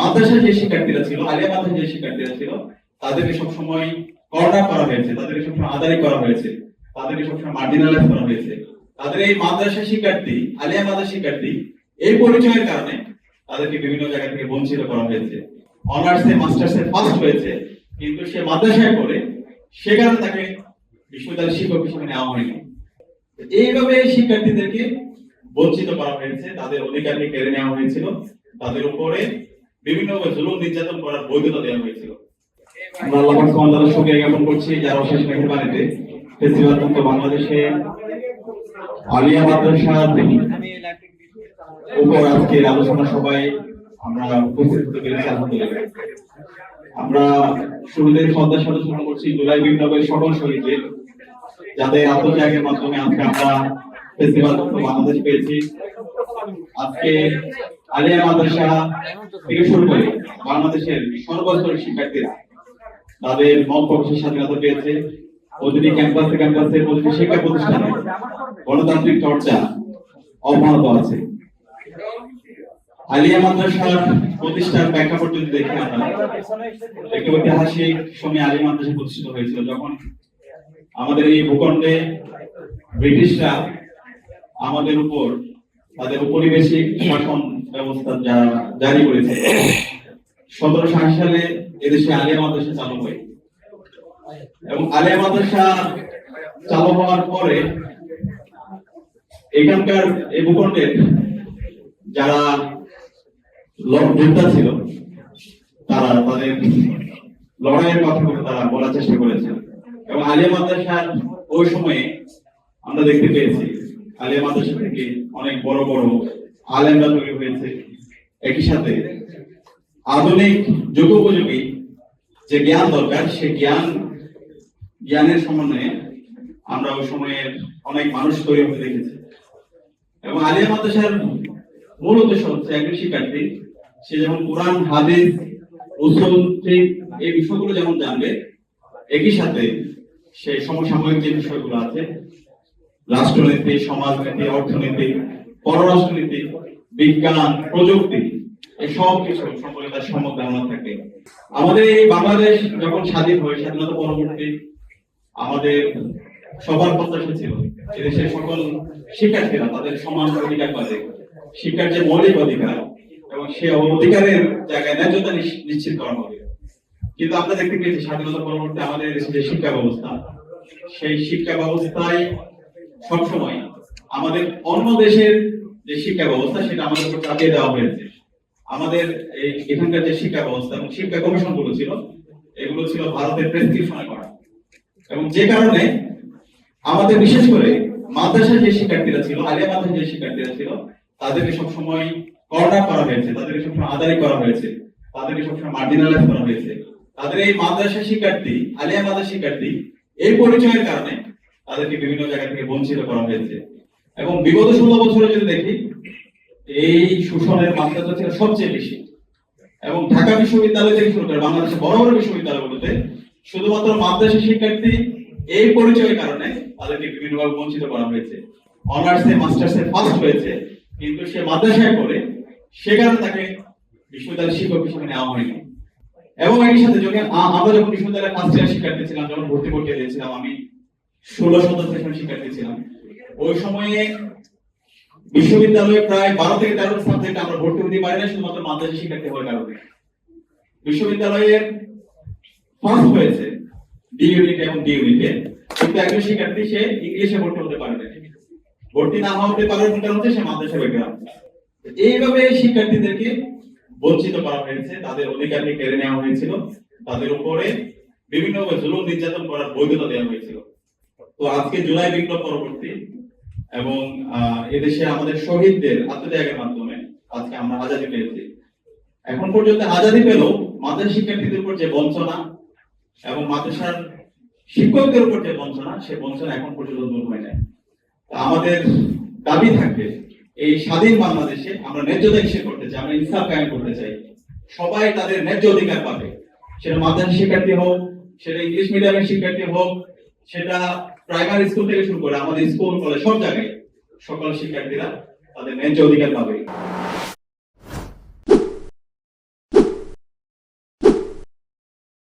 মাদ্রাসার যে শিক্ষার্থীরা ছিল, আলিয়া মাদ্রাসার যে শিক্ষার্থীরা ছিল, তাদেরকে সবসময় কর্নার করা হয়েছে, তাদেরকে সবসময় আদারি করা হয়েছে, তাদেরকে সবসময় মার্জিনালাইজ করা হয়েছে। তাদের এই মাদ্রাসা শিক্ষার্থী, আলিয়া মাদ্রাসা শিক্ষার্থী, এই পরিচয়ের কারণে তাদেরকে বিভিন্ন জায়গা থেকে বঞ্চিত করা হয়েছে। অনার্সে মাস্টার্সে ফার্স্ট হয়েছে, কিন্তু সে মাদ্রাসায় পড়ে সে কারণে তাকে বিশ্ববিদ্যালয়ের শিক্ষক হিসেবে নেওয়া হয়নি। এইভাবে শিক্ষার্থীদেরকে বঞ্চিত করা হয়েছে, তাদের অধিকারকে কেড়ে নেওয়া হয়েছিল, তাদের উপরে বিভিন্ন জুলুম নির্যাতন করার বৈধতা দেওয়া হয়েছিল। আমরা আল্লাহ সুবহানাহু শুকরিয়া জ্ঞাপন করছি, যার অশেষ মেহেরবানিতে ফেস্টিভাল মুক্ত বাংলাদেশে আলিয়া মাদ্রাসা থেকে উপর আজকের আলোচনা সবাই আমরা উপস্থিত হতে পেরেছি, আলহামদুলিল্লাহ। আমরা শুরুতে সাথে করছি, জুলাই বিপ্লবের সকল শহীদদের, যাদের আত্মত্যাগের মাধ্যমে আজকে আমরা ফেস্টিভাল মুক্ত বাংলাদেশ পেয়েছি। আজকে আলিয়া মাদ্রাসা থেকে শুরু করে বাংলাদেশের সর্বস্তরের শিক্ষার্থীরা তাদের মত প্রকাশের স্বাধীনতা পেয়েছে। প্রতিটি ক্যাম্পাসে ক্যাম্পাসে প্রতিটি শিক্ষা প্রতিষ্ঠানে গণতান্ত্রিক চর্চা অব্যাহত আছে। আলিয়া মাদ্রাসার প্রতিষ্ঠার প্রেক্ষাপট যদি দেখি আমরা একটি ঐতিহাসিক সময় আলিয়া মাদ্রাসা প্রতিষ্ঠিত হয়েছিল। যখন আমাদের এই ভূখণ্ডে ব্রিটিশরা আমাদের উপর তাদের উপনিবেশিক শাসন ব্যবস্থা যা- জারি করেছে। সতেরোশো আশি সালে এদেশে আলিয়া মাদ্রাসা চালু হয়। এবং আলিয়া মাদ্রাসা চালু হওয়ার পরে এখানকার এই ভূখণ্ডের যারা যোদ্ধা ছিল, তারা তাদের লড়াইয়ের কথা তারা বলার চেষ্টা করেছে। এবং আলিয়া মাদ্রাসার ওই সময়ে আমরা দেখতে পেয়েছি আলিয়া মাদ্রাসা থেকে অনেক বড় বড় আলেমরা তৈরি হয়েছে। একই সাথে আধুনিক যুগোপযোগী যে জ্ঞান দরকার, সে জ্ঞান, জ্ঞানের সমন্বয়ে আমরা ওই সময়ের অনেক মানুষ তৈরি হতে দেখেছি। এবং আলিয়া মাদ্রাসার মূল উদ্দেশ্য হচ্ছে একজন শিক্ষার্থী, সে যেমন কোরআন, হাদিস, উসুল এই বিষয়গুলো যেমন জানবে, একই সাথে সেই সমসাময়িক যে বিষয়গুলো আছে রাষ্ট্রনীতি, সমাজনীতি, অর্থনীতি, পররাষ্ট্রনীতি, বিজ্ঞান, প্রযুক্তি সব কিছু সম্পর্কে আমাদের এই বাংলাদেশ যখন স্বাধীন হয়, স্বাধীনতা পরবর্তী আমাদের সবার প্রত্যাশা ছিল এদেশের সকল শিক্ষার্থীরা তাদের সমান অধিকার পাবে, শিক্ষার যে মৌলিক অধিকার এবং সে অধিকারের জায়গায় ন্যায্যতা নিশ্চিত করা হবে। কিন্তু আমরা দেখতে পেয়েছি স্বাধীনতা পরবর্তী আমাদের যে শিক্ষা ব্যবস্থা, সেই শিক্ষা ব্যবস্থায় সবসময় আমাদের অন্য দেশের যে শিক্ষা ব্যবস্থা, সেটা আমাদের উপর চাপিয়ে দেওয়া হয়েছে। আমাদের এই এখানকার যে শিক্ষা ব্যবস্থা, এবং শিক্ষা কমিশনগুলো ছিল, এগুলো ছিল ভারতের প্রেসক্রিপশনে করা। এবং যে কারণে আমাদের বিশেষ করে মাদ্রাসার যে শিক্ষার্থীরা ছিল, আলিয়া মাদ্রাসার যে শিক্ষার্থীরা ছিল, তাদেরকে সবসময় কর্নার করা হয়েছে, তাদেরকে সবসময় আদারি করা হয়েছে, তাদেরকে সবসময় মার্জিনালাইজ করা হয়েছে। তাদের এই মাদ্রাসা শিক্ষার্থী, আলিয়া মাদ্রাসা শিক্ষার্থী, এই পরিচয়ের কারণে তাদেরকে বিভিন্ন জায়গা থেকে বঞ্চিত করা হয়েছে। এবং বিগত ষোলো বছরে যদি দেখি, এই শোষণের মাত্রাটা ছিল সবচেয়ে বেশি। এবং ঢাকা বিশ্ববিদ্যালয় থেকে শুরু করে বাংলাদেশের বড় বড় বিশ্ববিদ্যালয়গুলোতে শুধুমাত্র মাদ্রাসা শিক্ষার্থী এই পরিচয়ের কারণে তাদেরকে বিভিন্নভাবে বঞ্চিত করা হয়েছে। অনার্সে মাস্টার্সে ফার্স্ট হয়েছে, কিন্তু সে মাদ্রাসায় পড়ে, সে কারণে তাকে বিশ্ববিদ্যালয়ের শিক্ষক হিসেবে নেওয়া হয়নি। এবং একই সাথে যখন আমরা যখন বিশ্ববিদ্যালয়ে ফার্স্ট ইয়ার শিক্ষার্থী ছিলাম, যখন ভর্তি করতে দিয়েছিলাম, আমি ষোলো সতেরো সেশন শিক্ষার্থী ছিলাম, ওই সময়ে বিশ্ববিদ্যালয়ে প্রায় বারো থেকে তেরো সাবজেক্ট আমরা ভর্তি হতে পারি না শুধুমাত্র মাদ্রাসা শিক্ষার্থী হওয়ার কারণে। বিশ্ববিদ্যালয়ের ফার্স্ট হয়েছে ডি ইউনিট এবং ডি ইউনিটে কিন্তু একজন শিক্ষার্থী সে ইংলিশে ভর্তি হতে পারবে না ভর্তি না হতে পারার কারণ হচ্ছে সে মাদ্রাসা ব্যাকগ্রাউন্ড এইভাবে শিক্ষার্থীদেরকে বঞ্চিত করা হয়েছে, তাদের অধিকারকে কেড়ে নেওয়া হয়েছিল, তাদের উপরে বিভিন্ন জুলুম নির্যাতন করার বৈধতা দেওয়া হয়েছিল। তো আজকে জুলাই বিপ্লব পরবর্তী এবং এদেশে আমাদের শহীদদের আত্মত্যাগের মাধ্যমে আজকে আমরা আজাদি পেয়েছি। এখন পর্যন্ত আজাদি পেলেও মাদ্রাসা শিক্ষার্থীদের উপর যে বঞ্চনা এবং মাদ্রাসার শিক্ষকদের উপর যে বঞ্চনা, সে বঞ্চনা এখন পর্যন্ত দূর হয় নাই। আমাদের দাবি থাকবে এই স্বাধীন বাংলাদেশে আমরা ন্যায্যতা হিসেবে করতে চাই, আমরা ইনসাফ কায়েম করতে চাই। সবাই তাদের ন্যায্য অধিকার পাবে। সেটা মাদ্রাসা শিক্ষার্থী হোক, সেটা ইংলিশ মিডিয়ামের শিক্ষার্থী হোক, সেটা প্রাইমারি স্কুল থেকে শুরু করে আমাদের স্কুল কলেজ সব জায়গায় সকল শিক্ষার্থীরা তাদের ন্যায্য অধিকার পাবে।